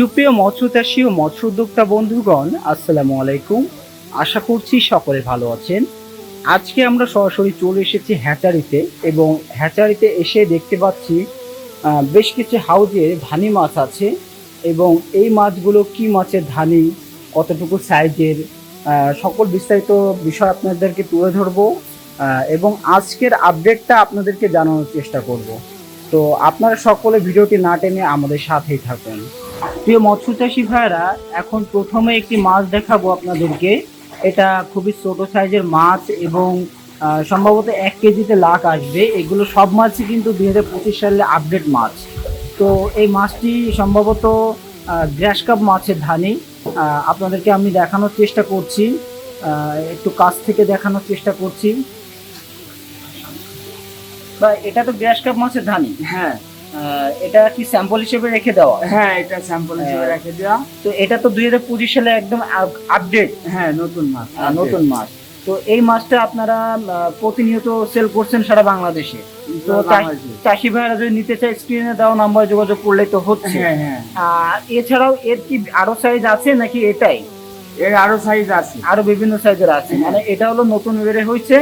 সুপ্রিয় মৎস্য চাষী ও মৎস্য উদ্যোক্তা বন্ধুগণ, আসসালামু আলাইকুম। আশা করছি সকলে ভালো আছেন। আজকে আমরা সরাসরি চলে এসেছি হ্যাচারিতে এবং হ্যাচারিতে এসে দেখতে পাচ্ছি বেশ কিছু হাউজে ধানি মাছ আছে এবং এই মাছগুলো কি মাছের ধানি, কতটুকু সাইজের সকল বিস্তারিত বিষয় আপনাদেরকে তুলে ধরবো এবং আজকের আপডেটটা আপনাদেরকে জানানোর চেষ্টা করব। তো আপনারা সকলে ভিডিওটি না টেনে আমাদের সাথেই থাকুন। প্রিয় মৎস্য চাষী ভাইরা এখন প্রথমে একটি মাছ দেখাবো আপনাদেরকে। এটা খুবই ছোট সাইজের মাছ এবং সম্ভবত এক কেজিতে লাখ আসবে। এগুলো সব মাছই কিন্তু দুই হাজার পঁচিশ সালে আপডেট মাছ। তো এই মাছটি সম্ভবত গ্র্যাস কাপ মাছের ধানি। আপনাদেরকে আমি দেখানোর চেষ্টা করছি। একটু কাছ থেকে দেখানোর চেষ্টা করছি। বা এটা তো গ্র্যাস কাপ মাছের ধানি। হ্যাঁ এটা কি স্যাম্পল হিসেবে রেখে দেওয়া? হ্যাঁ এটা স্যাম্পল হিসেবে। রেখে দেওয়া। তো এটা তো দুই হাজার পঁচিশ সালে একদম আপডেট হ্যাঁ নতুন মাছ নতুন মাছ তো এই মাছটা আপনারা প্রতিনিয়ত সেল করছেন সারা বাংলাদেশে। তো চাষি ভাইরা যদি নিতে চায় স্ক্রিনে দেওয়া নাম্বার যোগাযোগ করলে তো হচ্ছে। হ্যাঁ হ্যাঁ। আর এছাড়াও এর কি আরও সাইজ আছে নাকি এটাই? এর আরও সাইজ আছে। আরও বিভিন্ন সাইজের আছে। হ্যাঁ। মানে এটা হলো নতুন বেড়ে হয়েছে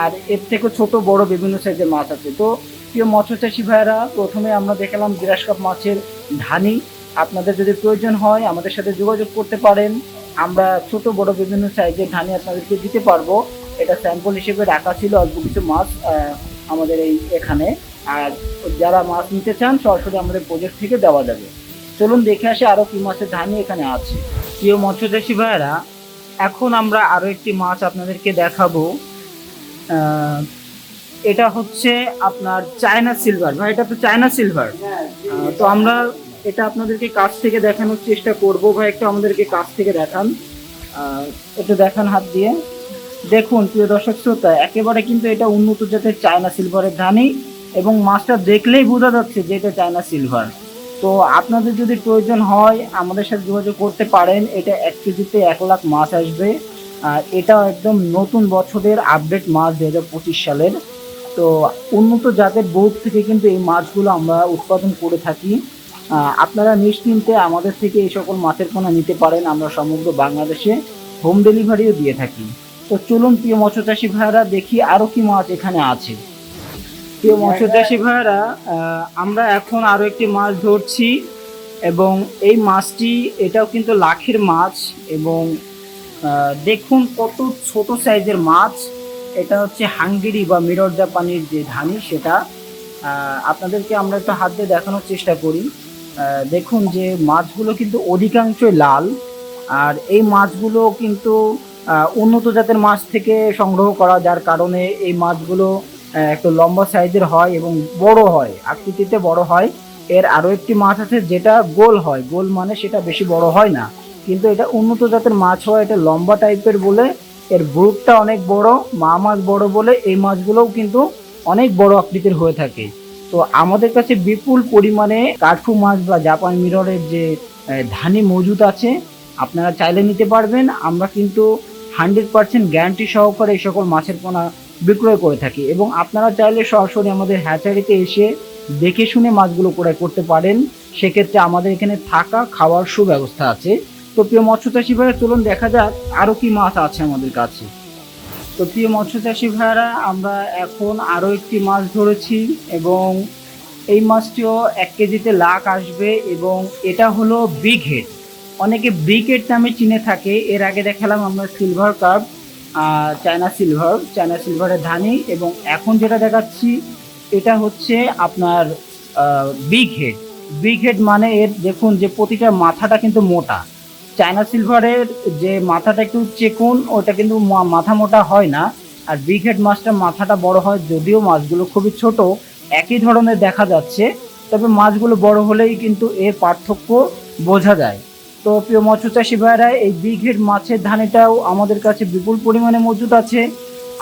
আর এর থেকে ছোট বড় বিভিন্ন সাইজের মাছ আছে। তো প্রিয় মৎস্য চাষী ভাইরা প্রথমে আমরা দেখালাম গ্রাস কাপ মাছের ধানি। আপনাদের যদি প্রয়োজন হয়, আমাদের সাথে যোগাযোগ করতে পারেন। আমরা ছোট, বড় বিভিন্ন সাইজের ধানি আপনাদেরকে দিতে পারব। এটা স্যাম্পল হিসেবে রাখা ছিল অল্প কিছু মাছ আমাদের এই এখানে। আর যারা মাছ নিতে চান, সরাসরি আমাদের প্রজেক্ট থেকে দেওয়া যাবে। চলুন দেখে আসি আরও কি মাছের ধানি এখানে আছে। প্রিয় মৎস্য চাষী ভাইরা এখন আমরা আরও একটি মাছ আপনাদেরকে দেখাবো। এটা হচ্ছে আপনার চায়না সিলভার ভাই, এটা তো চায়না সিলভার তো আমরা এটা আপনাদেরকে কাছ থেকে দেখানোর চেষ্টা করব। ভাই, একটু আমাদেরকে কাছ থেকে দেখান। একটু দেখান হাত দিয়ে। দেখুন, প্রিয় দর্শক শ্রোতা, একেবারে কিন্তু এটা উন্নত জাতের চায়না সিলভারের ধানি এবং মাছটা দেখলেই বোঝা যাচ্ছে যে এটা চায়না সিলভার তো আপনাদের যদি প্রয়োজন হয়, আমাদের সাথে যোগাযোগ করতে পারেন। এটা এক কেজিতে এক লাখ মাছ আসবে। এটাও একদম নতুন বছরের আপডেট মাছ দু হাজার পঁচিশ সালের। তো উন্নত জাতের বোর্ড থেকে কিন্তু এই মাছগুলো আমরা উৎপাদন করে থাকি। আপনারা নিশ্চিন্তে আমাদের থেকে এই সকল মাছের পোনা নিতে পারেন। আমরা সমগ্র বাংলাদেশে হোম ডেলিভারিও দিয়ে থাকি। তো চলুন প্রিয় মৎস্য চাষী ভাইয়ারা, দেখি আরও কি মাছ এখানে আছে। প্রিয় মৎস্য চাষী ভাইয়ারা আমরা এখন আরও একটি মাছ ধরছি এবং এই মাছটি এটাও কিন্তু লাখের মাছ এবং দেখুন কত ছোট সাইজের মাছ। এটা হচ্ছে হাঙ্গেরি বা মিরর জাপানির যে ধানি, সেটা আপনাদেরকে আমরা একটু হাত দিয়ে দেখানোর চেষ্টা করি। দেখুন যে মাছগুলো কিন্তু অধিকাংশই লাল, আর এই মাছগুলো কিন্তু উন্নত জাতের মাছ থেকে সংগ্রহ করা, যার কারণে এই মাছগুলো একটু লম্বা সাইজের হয় এবং বড় হয়, আকৃতিতে বড় হয়। এর আরও একটি মাছ আছে যেটা গোল হয়। গোল মানে সেটা বেশি বড় হয় না। কিন্তু এটা উন্নত জাতের মাছ হয়, এটা লম্বা টাইপের বলে এর ব্রুটটা অনেক বড়, মা মাছ বড় বলে এই মাছগুলোও কিন্তু অনেক বড় আকৃতির হয়ে থাকে। তো আমাদের কাছে বিপুল পরিমাণে কাঠু মাছ বা জাপান মিররের যে ধানি মজুদ আছে, আপনারা চাইলে নিতে পারবেন। আমরা কিন্তু হান্ড্রেড পার্সেন্ট গ্যারান্টি সহকারে এই সকল মাছের পোনা বিক্রয় করে থাকি এবং আপনারা চাইলে সরাসরি আমাদের হ্যাচারিতে এসে দেখে শুনে মাছগুলো ক্রয় করতে পারেন। সেক্ষেত্রে আমাদের এখানে থাকা, খাওয়ার সুব্যবস্থা আছে। তো প্রিয় মৎস্য চাষি ভাইরা, চলুন দেখা যাক আরও কি মাছ আছে আমাদের কাছে। তো প্রিয় মৎস্য চাষি ভাইরা, আমরা এখন আরও একটি মাছ ধরেছি এবং এই মাছটিও এক কেজিতে লাখ আসবে এবং এটা হলো বিগ হেড অনেকে বিগ হেড নামে চিনে থাকে, এর আগে দেখালাম আমরা silver carp China silver, China সিলভারের ধানি এবং এখন যেটা দেখাচ্ছি, এটা হচ্ছে আপনার বিগ হেড বিগ হেড মানে এর, দেখুন যে প্রতিটা মাথাটা কিন্তু মোটা। চায়না সিলভারের যে মাথাটা একটু চেকুন, ওটা কিন্তু মাথা মোটা হয় না। আর বিগ হেড মাছটার মাথাটা বড় হয়, যদিও মাছগুলো খুবই ছোট, একই ধরনের দেখা যাচ্ছে। তবে মাছগুলো বড় হলেই কিন্তু এর পার্থক্য বোঝা যায়। তো প্রিয় মৎস্য চাষী ভাইরা এই বিগ হেড মাছের ধানেটাও আমাদের কাছে বিপুল পরিমাণে মজুদ আছে।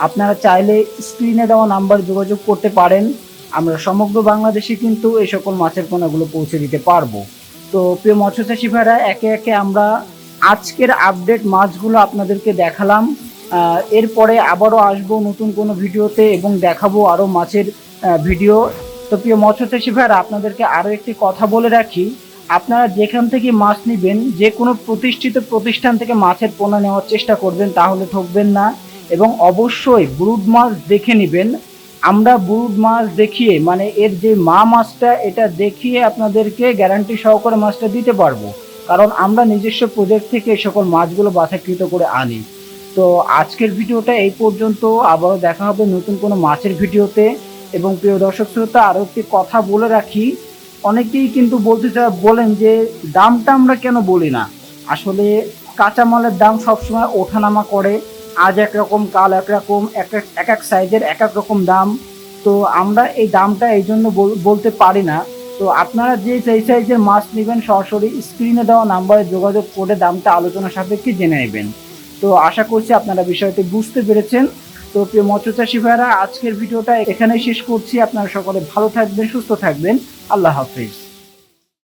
আপনারা চাইলে স্ক্রিনে দেওয়া নাম্বার যোগাযোগ করতে পারেন। আমরা সমগ্র বাংলাদেশে কিন্তু এই সকল মাছের পোনাগুলো পৌঁছে দিতে পারব। তো প্রিয় মৎস্য চাষী ভাইরা একে একে আমরা আজকের আপডেট মাছগুলো আপনাদেরকে দেখালাম। এরপরে আবারও আসব নতুন কোনো ভিডিওতে এবং দেখাবো আরও মাছের ভিডিও। তো প্রিয় মৎস্য চাষী ভাইরা আপনাদেরকে আরও একটি কথা বলে রাখি। আপনারা যেখান থেকে মাছ নেবেন, যে কোনো প্রতিষ্ঠিত প্রতিষ্ঠান থেকে মাছের পোনা নেওয়ার চেষ্টা করবেন, তাহলে ঠকবেন না। এবং অবশ্যই ব্রুড মাছ দেখে নেবেন। আমরা ব্রুড মাছ দেখিয়ে মানে এর যে মা মাছটা, এটা দেখিয়ে আপনাদেরকে গ্যারান্টি সহকারে মাছটা দিতে পারব। কারণ আমরা নিজস্ব প্রজেক্ট থেকে সকল মাছগুলো বাছাকৃত করে আনি। তো আজকের ভিডিওটা এই পর্যন্ত। আবারও দেখা হবে নতুন কোনো মাছের ভিডিওতে। এবং প্রিয় দর্শক শ্রোতা, আরও একটি কথা বলে রাখি। অনেকেই কিন্তু বলতে চায়, বলেন যে দামটা আমরা কেন বলি না? আসলে কাঁচামালের দাম সবসময় ওঠানামা করে। আজ একরকম কাল একরকম এক এক এক সাইজের এক এক রকম দাম। তো আমরা এই দামটা এই জন্য বল- বলতে পারি না। তো আপনারা যে যেই সাইজের মাছ নেবেন, সরাসরি স্ক্রিনে দেওয়া নাম্বারে যোগাযোগ করে দামটা আলোচনা সাপেক্ষে জেনে নেবেন। তো আশা করছি আপনারা বিষয়টি বুঝতে পেরেছেন। তো প্রিয় মৎস্য চাষী ভাইরা আজকের ভিডিওটা এখানেই শেষ করছি। আপনারা সকলে ভালো থাকবেন, সুস্থ থাকবেন। আল্লাহ হাফিজ।